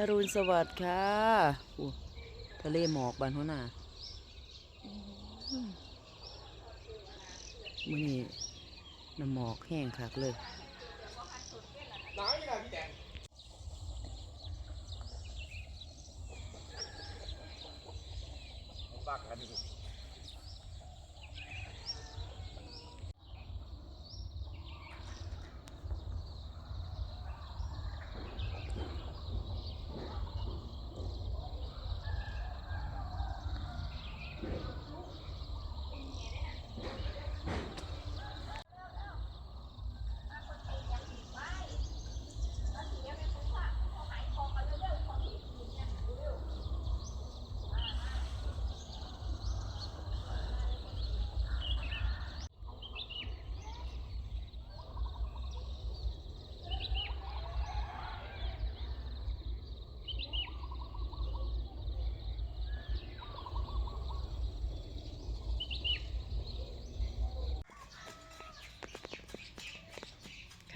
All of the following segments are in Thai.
อรุณสวัสดิ์ค่ะทะเลหมอกบานหัวหน้ามื่อนี้น้ำหมอกแห้งคักเลยบ้าวยังไงพี่แดงบักกัน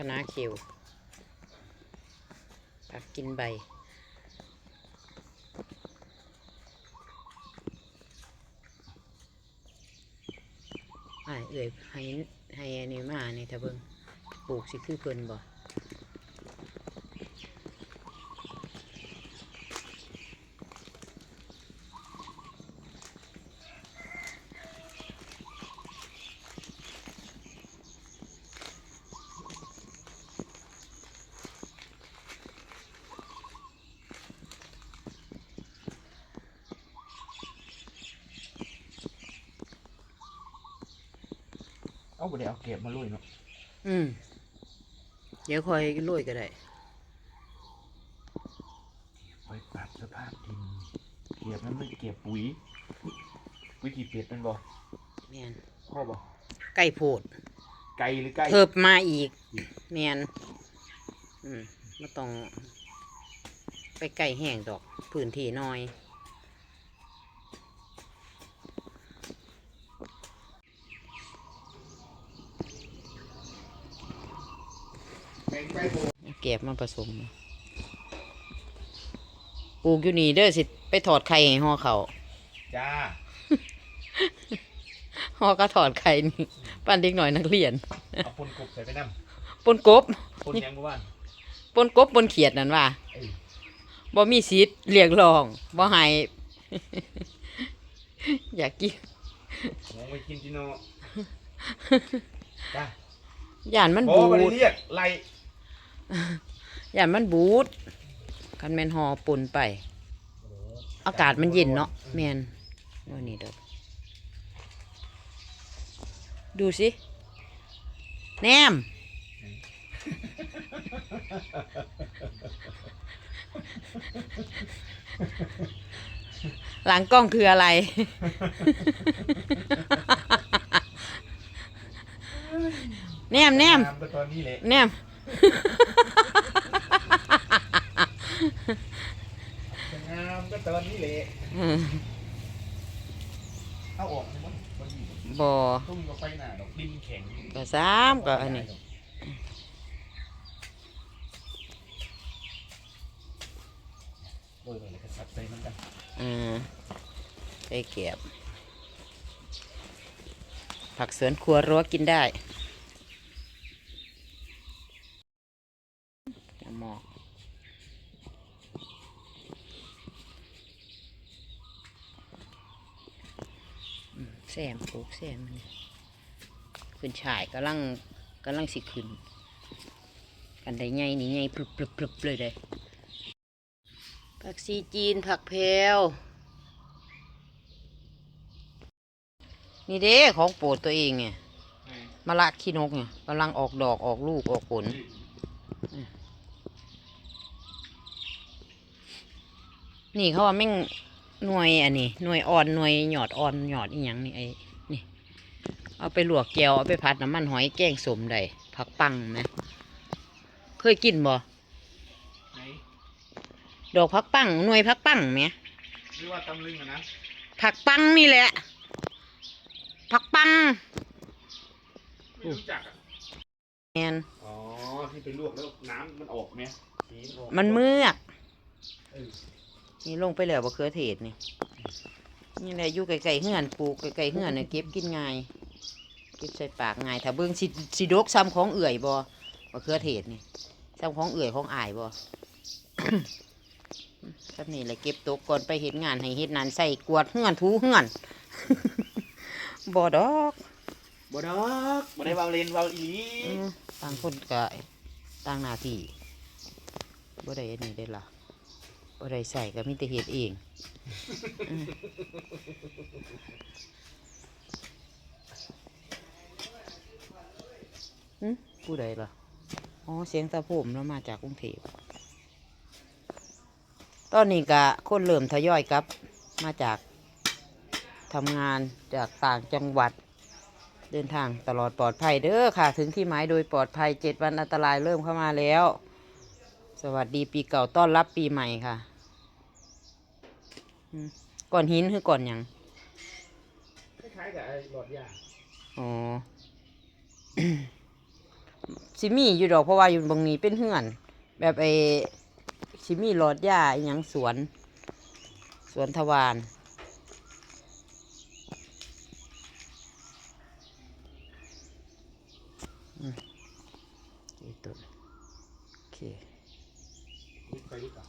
อยู่คณะเขียวผักกินใบ อ่าเอ่ยให้ให้อันนี้มาในทะเบิงปลูกสิคือเพิ่นบ่ เอาไปเดี๋ยวเอาเก็บมาลุยเนาะอืมเดี๋ยวคอยโรยก็ได้ไปปรับสภาพดินเก็บนั้นไม่เก็บปุ๋ยปุ๋ยกี่เป็ดเป็นบ่แม่นพ่อบ่ไก่โพดไก่หรือไก่เทิบมาอีกแม่นอืมไม่ต้อง ไปไก่แห้งดอกพื้นที่น้อย ไก่ไก่โบ เก็ บมาผสมปลูกอยู่นี่เด้อสิ ไปถอดไข่ให้ห่อเขาจ้าห่อก็ถอดไข่นี่ปั้นเด็กหน่อยนักเรียนเอาปนกบใส่ไปน้ปนกบำปนยังกูว่าปนกบปนเขียดนั่นว่าเอ้ยบ่มีสิทธิ์เรียกร้องบ่ให้อยากกินมองไปกินจิโน่จ้าย่านมันโบบูมาดเรียกไล่ ย่านมันบูดคันแม่นห่อปนไป อากาศมันเย็นเนาะแม่นว่านี่เด้อดูสิ แนม หลังกล้องคืออะไร แนมแนมงามก็ตอนนี้แหละแนม งามก็ตอนนี้แหละเอาออกนี่มันมันอยู่บ่ต้องมีก็ไปหน้าดอกดินแข็งก็สามก็อันนี้โดยอะไรก็สับใส่มันกันอืมไปเก็บผักสวนครัวรั้วกินได้ จะหมอกอืมแซมปลูกแซมมันนี่ขึ้นฉายกำลังกำลังสิขึ้น กันได้ไงนี่ไงปลุบปลุบปลุบเลยเด้ผักซีจีนผักเพลวนี่เด้ของโปรดตัวเองไงมะละขี้นกไงกำลังออกดอกออกลูกออกผล นี่เขาว่าแม่งหน่วยอันนี้หน่วยอ่อนหน่วยหยอดอ่อนหยอดอีหยังนี่ไอ้นี่ เอาไปลวกแก้วเอาไปผัดน้ำมันหอยแกงสมได้ผักปังไหมเคยกินบ่ไหนดอกผักปังหน่วยผักปังไหมหรือว่าตำลึงอะนะผักปังนี่แหละผักปังไม่รู้จักอะแมนอ๋อที่ไปลวกแล้วน้ำมันออกไหมสีออกมันเมือกเออ นี่ลงไปแล้วบะเขือเทศนี่ นี่แหละอยู่ไกลๆเฮือนปลูกไกลๆเฮือนเนี่ยเก็บกินง่าย เก็บใส่ปากง่าย ถ้าเบิ่งสิสิดกซ้ำของเอื่อยบ่บะเขือเทศนี่ซ้ำของเอื่อยของอายบ่ซ้ำนี่แหละเก็บตกก่อนไปเฮ็ดงานให้เฮ็ดนานใส่กวาดเฮือนถูเฮือนบ่ดอกบ่ดอกบ่ได้เว้าเล่นเว้าอีหลีอืมต่างคนก็ต่างหน้าที่บ่ได้อันนี้ได้ล่ะ บ่ได้ใส่ก็มีแต่เฮ็ดเองอืมผู้ใดล่ะ อ๋อ เสียงตาผมแล้วมาจากกรุงเทพตอนนี้ก็คนเริ่มทยอยกลับ มาจากทำงานจากต่างจังหวัด เดินทางตลอดปลอดภัยเด้อค่ะ ถึงที่หมายโดยปลอดภัยเจ็ดวันอันตรายเริ่มเข้ามาแล้ว สวัสดีปีเก่าต้อนรับปีใหม่ค่ะ ก่อนหินคือก่อนหยังคล้ายๆกับไอ้หลอดยาอ๋อสิมีอยู่ดอกเพราะว่าอยู่บางนี้เป็นเฮือน แบบไอ้สิมีหลอดหญ้าอหยังสวน สวนทวารอืมอีกต้นโอเคนี่ไปดีกว่า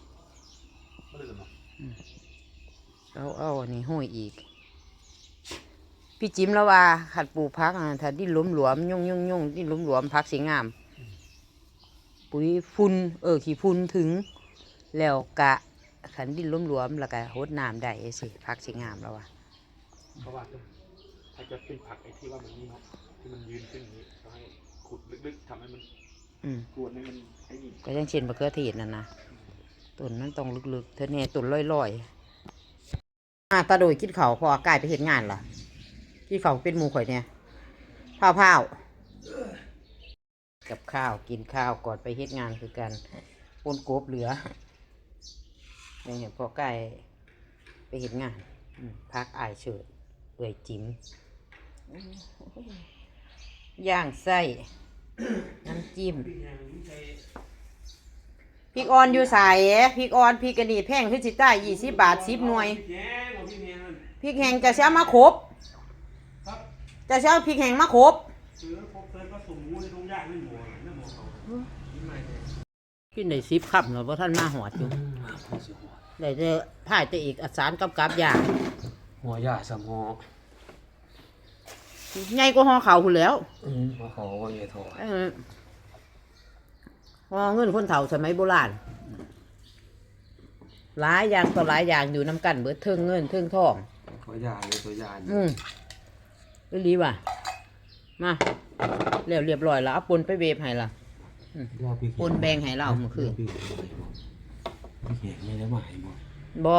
บ่ได้หรอ เอาเอาอันนี้ห้อยอีก พี่จิมแล้วว่าขัดปลูกพักอะถ้าดิ้นหลวมหลวมๆยุ่งยุ่งยุ่งดิ้นหลวมหลวมๆพักสีงาม ปุ๋ยฝุ่นเออขี้ฝุ่นถึง แล้วกะขันดิ้นหลวมหลวมๆแล้วก็หดน้ำได้สิพักสีงามแล้วว่ะเพราะว่าถ้าจะเป็นผักไอ้ที่ว่ามันนี่เนาะที่มันยืนขึ้นอย่างนี้ก็ให้ขุดลึกๆทำให้มันอืมกวนให้มันไอ้นี่ก็ยังเช่นมะเขือเทศนั่นนะต้นมันต้องลึกๆเธอเนี่ยต้นลอยๆ อาตาโดยกินเขาพอกายไปเห็นงานล่ะกินเขาเป็นหมูข่อยเนี่ยพ้าวพาวกับข้าวกินข้าวก่อนไปเฮ็ดงานคือกันปนกบเหลือยังเห็นพอกายไปเห็นงานพักอายเฉิดเปื่อยจิ้มย่างไส้น้ำจิ้มพริกอ่อนอยู่ใส่พริกอ่อนพริกกระดีแพงขึ้นสิใต้ยี่สิบบาทสิบหน่วย พี่เมียมันพริกแห้งจะเช้ามาครบครับจะเช้าพริกแห้งมาครบซื้อพบเพิ่นก็สมมูในทุ่งหญ้าไม่หมดไม่หมดเขานี่ไม่ได้กินได้สิบคับเหรอเพราะท่านมาหอดอยู่พอสิหัวได้จะพ่ายแต่อีกอัสารกับกับอย่างหัวหญ้าสมอใหญ่กว่าห่อเขาหุ่นแหล้วอืมหัวเขาว่าไงทอเออห่อเงินคนเฒ่าสมัยโบราณ หลายอย่างต่อหลายอย่างอยู่น้ำกันเบิดเทิงเงินเทิงทองหัวหญ้าเลยตัวหญ้าอืมอีหลีว่ะ มาเรียบเรียบร้อยแล้วเอาปนไปเวฟให้ล่ะว่าพี่ปนแบงให้เราเมื่อคืนพี่พี่เห็นไม่ได้หมายบ่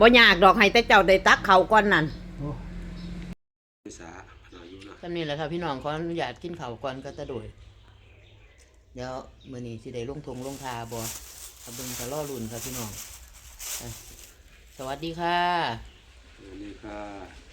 บบ่ยากดอกให้แต่เจ้าได้ตักเขาวก่อนนั่นภาษาพนายุนะก็นี่แหละครับพี่น้องขออนุญาตกินข้าวก่อนก็จะโดยเดี๋ยวมื้อนี้สิได้ลงทงลงทาบ่ถ้าเบิ่งก็รอลุ่นครับพี่น้องอะ สวัสดีค่ะ สวัสดีค่ะ